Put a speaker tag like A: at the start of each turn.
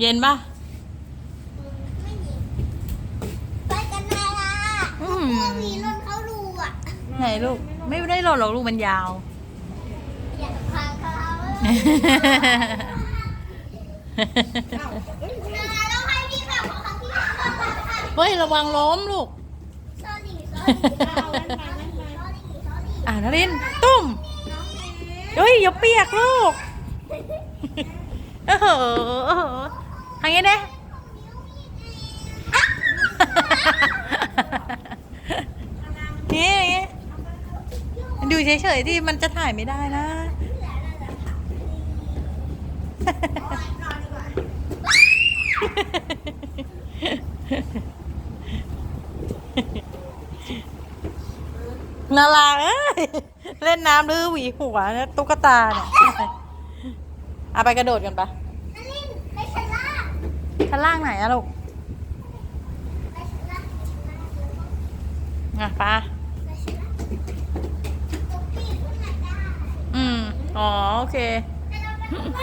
A: เย็นปะ
B: ไม่ยิงไปกันนายล่ะ
A: อื
B: ก
A: ม
B: ลัวหวีรนเขาดูอะ
A: ไหนลูก ไม่ได้หล่นหรอกลูกมันยาว
B: อย่าพาเขาแล้วให้พี่แบบของเขาที่ทำแบบค่ะ
A: เฮ้ยระวังล้มลูก
B: sorry sorry sorry sorry
A: อ่านารินตุ้มเฮ้ยอย่าเปียกลูกเออเออทางนี้นะนี่ดูเฉยๆที่มันจะถ่ายไม่ได้นะนาราเอ้ยเล่นน้ำหรือหวีหัวนะตุ๊กตาเนี่ย เอาไปกระโดดกันปะ
B: นารินไปชั้นล่าง
A: ชั้นล่างไหนอะลูก
B: ไปชั้นล่าง
A: อะปะ
B: ไปชั้นล่างตกปีกขึ้นมาได้
A: อืม อ๋อ โอเค
B: แต่เราไป